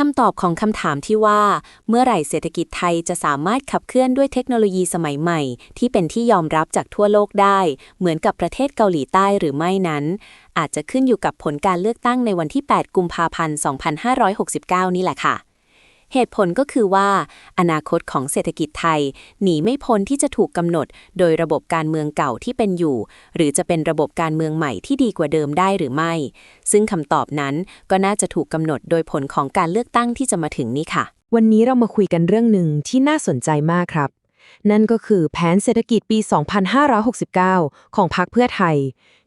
คำตอบของคำถามที่ว่า เมื่อไหร่เศรษฐกิจไทยจะสามารถขับเคลื่อนด้วยเทคโนโลยีสมัยใหม่ ที่เป็นที่ยอมรับจากทั่วโลกได้ เหมือนกับประเทศเกาหลีใต้หรือไม่นั้น อาจจะขึ้นอยู่กับผลการเลือกตั้งในวันที่ 8 กุมภาพันธ์ 2569 นี่แหละค่ะ เหตุผลก็คือว่า อนาคตของเศรษฐกิจไทย หนีไม่พ้นที่จะถูกกำหนด โดยระบบการเมืองเก่าที่เป็นอยู่ หรือจะเป็นระบบการเมืองใหม่ที่ดีกว่าเดิมได้หรือไม่ ซึ่งคำตอบนั้นก็น่าจะถูกกำหนดโดยผลของการเลือกตั้งที่จะมาถึงนี้ค่ะ วันนี้เรามาคุยกันเรื่องหนึ่งที่น่าสนใจมากครับ นั่นก็คือแผนเศรษฐกิจปี 2569 ของพรรคเพื่อไทย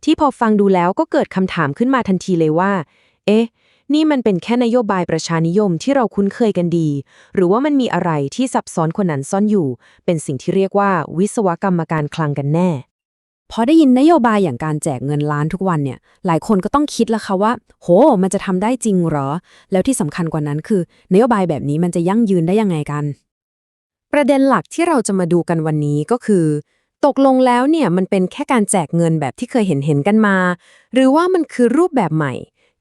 ที่พอฟังดูแล้วก็เกิดคำถามขึ้นมาทันทีเลยว่า เอ๊ะ นี่มันเป็นแค่นโยบายประชานิยมที่เราคุ้นเคยกันดี หรือว่ามันมีอะไรที่ซับซ้อนคนนั้นซ่อนอยู่ เป็นสิ่งที่เรียกว่าวิศวกรรมการคลังกันแน่พอได้ยินนโยบายอย่างการแจกเงินล้านทุกวันเนี่ย หลายคนก็ต้องคิดแล้วค่ะว่า โห มันจะทำได้จริงเหรอ แล้วที่สำคัญกว่านั้นคือ นโยบายแบบนี้มันจะยั่งยืนได้ยังไงกัน ประเด็นหลักที่เราจะมาดูกันวันนี้ก็คือ ตกลงแล้วเนี่ยมันเป็นแค่การแจกเงินแบบที่เคยเห็นเห็นกันมา หรือว่ามันคือรูปแบบใหม่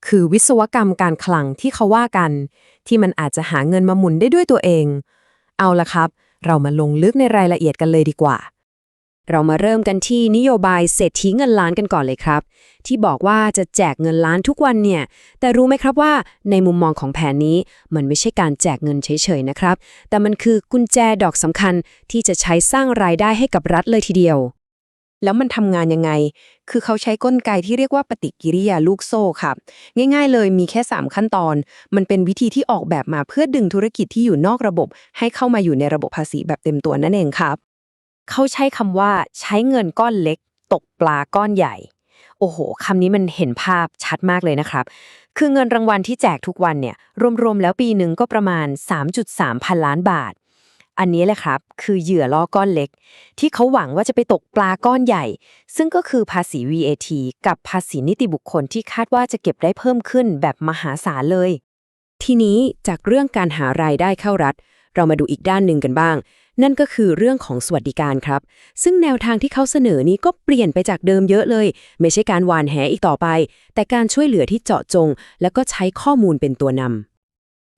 คือวิศวกรรมการคลังที่เขาว่ากัน ที่มันอาจจะหาเงินมาหมุนได้ด้วยตัวเอง เอาละครับ เรามาลงลึกในรายละเอียดกันเลยดีกว่า เรามาเริ่มกันที่นโยบายเศรษฐีเงินล้านกันก่อนเลยครับ ที่บอกว่าจะแจกเงินล้านทุกวันเนี่ย แต่รู้ไหมครับว่าในมุมมองของแผนนี้มันไม่ใช่การแจกเงินเฉยๆนะครับ แต่มันคือกุญแจดอกสำคัญที่จะใช้สร้างรายได้ให้กับรัฐเลยทีเดียว แล้วมันทำงานยังไง คือเขาใช้กลไกที่เรียกว่าปฏิกิริยาลูกโซ่ครับง่ายๆเลยมีแค่ 3 ขั้นตอน มันเป็นวิธีที่ออกแบบมาเพื่อดึงธุรกิจที่อยู่นอกระบบ ให้เข้ามาอยู่ในระบบภาษีแบบเต็มตัวนั่นเองครับ เขาใช้คำว่าใช้เงินก้อนเล็ก ตกปลาก้อนใหญ่ โอ้โหคำนี้มันเห็นภาพชัดมากเลยนะครับ คือเงินรางวัลที่แจกทุกวันเนี่ยรวมๆแล้วปีหนึ่งก็ประมาณ 3.3 พันล้านบาท อันนี้แหละครับ คือเหยื่อล่อก้อนเล็ก ที่เขาหวังว่าจะไปตกปลาก้อนใหญ่ ซึ่งก็คือภาษี VAT กับภาษีนิติบุคคลที่คาดว่าจะเก็บได้เพิ่มขึ้นแบบมหาศาลเลย ทีนี้จากเรื่องการหารายได้เข้ารัฐ เรามาดูอีกด้านหนึ่งกันบ้าง นั่นก็คือเรื่องของสวัสดิการครับ ซึ่งแนวทางที่เขาเสนอนี้ก็เปลี่ยนไปจากเดิมเยอะเลย ไม่ใช่การหวานแหอีกต่อไป แต่การช่วยเหลือที่เจาะจง แล้วก็ใช้ข้อมูลเป็นตัวนำ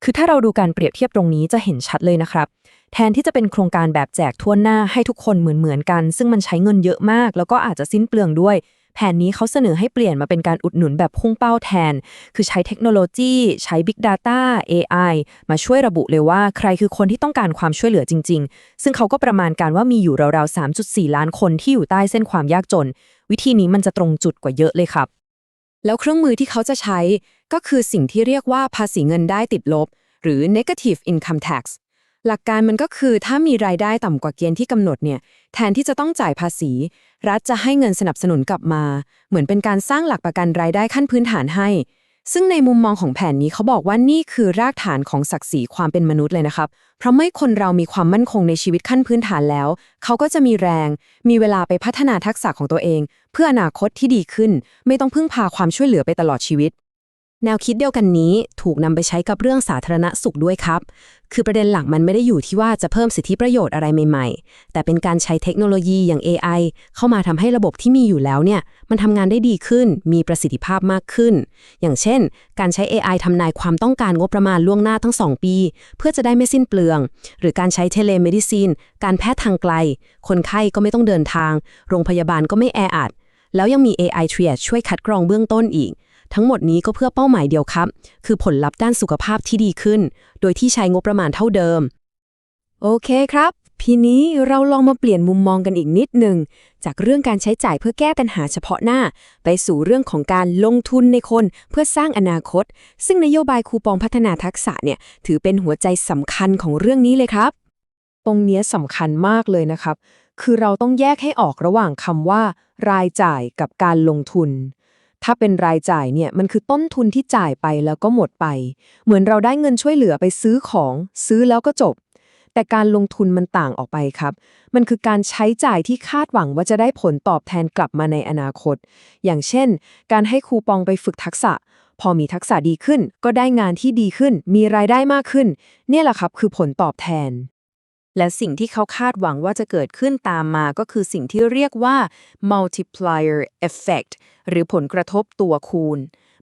คือถ้าเราดูการเปรียบเทียบตรงนี้จะเห็นชัดเลยนะครับ แทนที่จะเป็นโครงการแบบแจกทั่วหน้าให้ทุกคนเหมือนๆกัน ซึ่งมันใช้เงินเยอะมาก แล้วก็อาจจะสิ้นเปลืองด้วย แผนนี้เขาเสนอให้เปลี่ยนมาเป็นการอุดหนุนแบบพุ่งเป้าแทน คือใช้เทคโนโลยี ใช้ Big Data AI มาช่วยระบุเลยว่าใครคือคนที่ต้องการความช่วยเหลือจริง ๆ ซึ่งเขาก็ประมาณการว่ามีอยู่ราวๆ 3.4 ล้านคนที่อยู่ใต้เส้นความยากจน วิธีนี้มันจะตรงจุดกว่าเยอะเลยครับแล้วเครื่องมือที่เขาจะใช้ ก็คือสิ่งที่เรียกว่าภาษีเงินได้ติดลบ หรือ negative income tax หลักการมันก็คือถ้ามีรายได้ต่ำกว่าเกณฑ์ที่กำหนดเนี่ยแทนที่จะต้องจ่ายภาษี รัฐจะให้เงินสนับสนุนกลับมา เหมือนเป็นการสร้างหลักประกันรายได้ขั้นพื้นฐานให้ ซึ่งในมุมมองของแผนนี้เขาบอกว่านี่คือรากฐานของศักดิ์ศรีความเป็นมนุษย์เลยนะครับ เพราะเมื่อคนเรามีความมั่นคงในชีวิตขั้นพื้นฐานแล้ว เขาก็จะมีแรง มีเวลาไปพัฒนาทักษะของตัวเอง เพื่ออนาคตที่ดีขึ้น ไม่ต้องพึ่งพาความช่วยเหลือไปตลอดชีวิต แนวคิดเดียวกันนี้ถูกนำไปใช้กับเรื่องสาธารณสุขด้วยครับ คือประเด็นหลักมันไม่ได้อยู่ที่ว่าจะเพิ่มสิทธิประโยชน์อะไรใหม่ๆ แต่เป็นการใช้เทคโนโลยีอย่าง AI เข้ามาทำให้ระบบที่มีอยู่แล้วเนี่ย มันทำงานได้ดีขึ้น มีประสิทธิภาพมากขึ้น อย่างเช่น การใช้ AI ทำนายความต้องการงบประมาณล่วงหน้าทั้ง 2 ปี เพื่อจะได้ไม่สิ้นเปลือง หรือการใช้เทเลเมดิซีนการแพทย์ทางไกล คนไข้ก็ไม่ต้องเดินทาง โรงพยาบาลก็ไม่แออัด แล้วยังมี AI Triage ช่วยคัดกรองเบื้องต้นอีก ทั้งหมดนี้ก็เพื่อเป้าหมายเดียวครับ คือผลลัพธ์ด้านสุขภาพที่ดีขึ้น โดยที่ใช้งบประมาณเท่าเดิม โอเคครับทีนี้เราลองมาเปลี่ยนมุมมองกันอีกนิดหนึ่ง จากเรื่องการใช้จ่ายเพื่อแก้ปัญหาเฉพาะหน้า ไปสู่เรื่องของการลงทุนในคนเพื่อสร้างอนาคต ซึ่งนโยบายคูปองพัฒนาทักษะเนี่ย ถือเป็นหัวใจสำคัญของเรื่องนี้เลยครับ ตรงนี้สำคัญมากเลยนะครับ คือเราต้องแยกให้ออกระหว่างคำว่า รายจ่ายกับการลงทุน ถ้าเป็นรายจ่ายเนี่ยมันคือต้นทุนที่จ่ายไปแล้วก็หมดไป เหมือนเราได้เงินช่วยเหลือไปซื้อของ ซื้อแล้วก็จบ แต่การลงทุนมันต่างออกไปครับ มันคือการใช้จ่ายที่คาดหวังว่าจะได้ผลตอบแทนกลับมาในอนาคต อย่างเช่น การให้คูปองไปฝึกทักษะ พอมีทักษะดีขึ้น ก็ได้งานที่ดีขึ้น มีรายได้มากขึ้น เนี่ยแหละครับคือผลตอบแทน และสิ่งที่เขาคาดหวังว่าจะเกิดขึ้นตามมาก็คือสิ่งที่เรียกว่า multiplier effect หรือผลกระทบตัวคูณ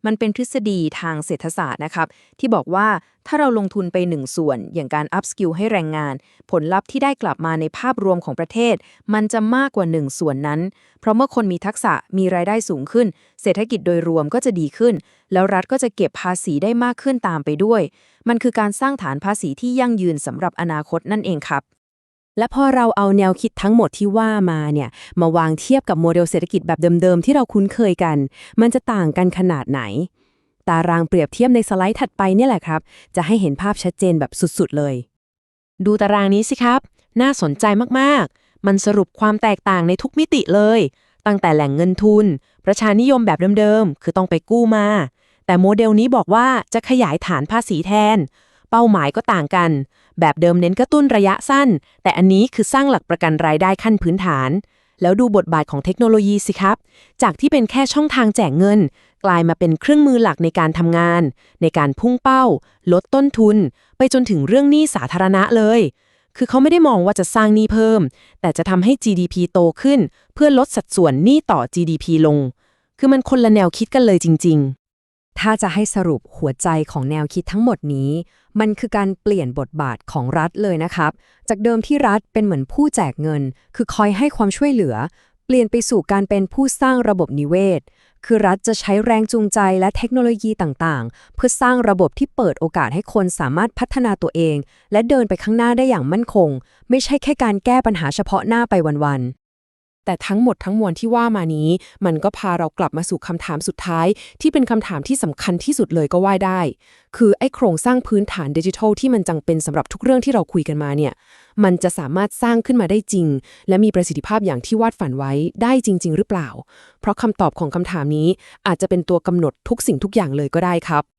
มันเป็นทฤษฎีทางเศรษฐศาสตร์นะครับ ที่บอกว่าถ้าเราลงทุนไปหนึ่งส่วน อย่างการ up skill ให้แรงงาน ผลลัพธ์ที่ได้กลับมาในภาพรวมของประเทศ มันจะมากกว่าหนึ่งส่วนนั้น เพราะเมื่อคนมีทักษะมีรายได้สูงขึ้น เศรษฐกิจโดยรวมก็จะดีขึ้น แล้วรัฐก็จะเก็บภาษีได้มากขึ้นตามไปด้วย มันคือการสร้างฐานภาษีที่ยั่งยืนสำหรับอนาคตนั่นเองครับ และพอเราเอาแนวคิดทั้งหมดที่ว่ามาเนี่ยมาวางเทียบกับโมเดลเศรษฐกิจแบบเดิมๆ ที่เราคุ้นเคยกัน มันจะต่างกันขนาดไหน ตารางเปรียบเทียบในสไลด์ถัดไปนี่แหละครับ จะให้เห็นภาพชัดเจนแบบสุดๆเลย ดูตารางนี้สิครับ น่าสนใจมากๆ มันสรุปความแตกต่างในทุกมิติเลย ตั้งแต่แหล่งเงินทุน ประชานิยมแบบเดิมๆ คือต้องไปกู้มา แต่โมเดลนี้บอกว่าจะขยายฐานภาษีแทน เป้าหมายก็ต่างกัน แบบเดิมเน้นกระตุ้นระยะสั้น แต่อันนี้คือสร้างหลักประกันรายได้ขั้นพื้นฐาน แล้วดูบทบาทของเทคโนโลยีสิครับ จากที่เป็นแค่ช่องทางแจกเงิน กลายมาเป็นเครื่องมือหลักในการทำงาน ในการพุ่งเป้า ลดต้นทุน ไปจนถึงเรื่องหนี้สาธารณะเลย คือเขาไม่ได้มองว่าจะสร้างหนี้เพิ่ม แต่จะทำให้ GDP โตขึ้น เพื่อลดสัดส่วนหนี้ต่อ GDP ลง คือมันคนละแนวคิดกันเลยจริง ๆ ถ้าจะให้สรุปหัวใจของแนวคิดทั้งหมดนี้ มันคือการเปลี่ยนบทบาทของรัฐเลยนะครับ จากเดิมที่รัฐเป็นเหมือนผู้แจกเงิน คือคอยให้ความช่วยเหลือ เปลี่ยนไปสู่การเป็นผู้สร้างระบบนิเวศ คือรัฐจะใช้แรงจูงใจและเทคโนโลยีต่างๆ เพื่อสร้างระบบที่เปิดโอกาสให้คนสามารถพัฒนาตัวเอง และเดินไปข้างหน้าได้อย่างมั่นคง ไม่ใช่แค่การแก้ปัญหาเฉพาะหน้าไปวันๆ แต่ทั้งหมดทั้งมวลที่ว่ามานี้ มันก็พาเรากลับมาสู่คำถามสุดท้าย ที่เป็นคำถามที่สำคัญที่สุดเลยก็ว่าได้ คือไอ้โครงสร้างพื้นฐานดิจิทัลที่มันจังเป็นสำหรับทุกเรื่องที่เราคุยกันมาเนี่ย มันจะสามารถสร้างขึ้นมาได้จริง และมีประสิทธิภาพอย่างที่วาดฝันไว้ได้จริง ๆ หรือเปล่า เพราะคำตอบของคำถามนี้อาจจะเป็นตัวกำหนดทุกสิ่งทุกอย่างเลยก็ได้ครับ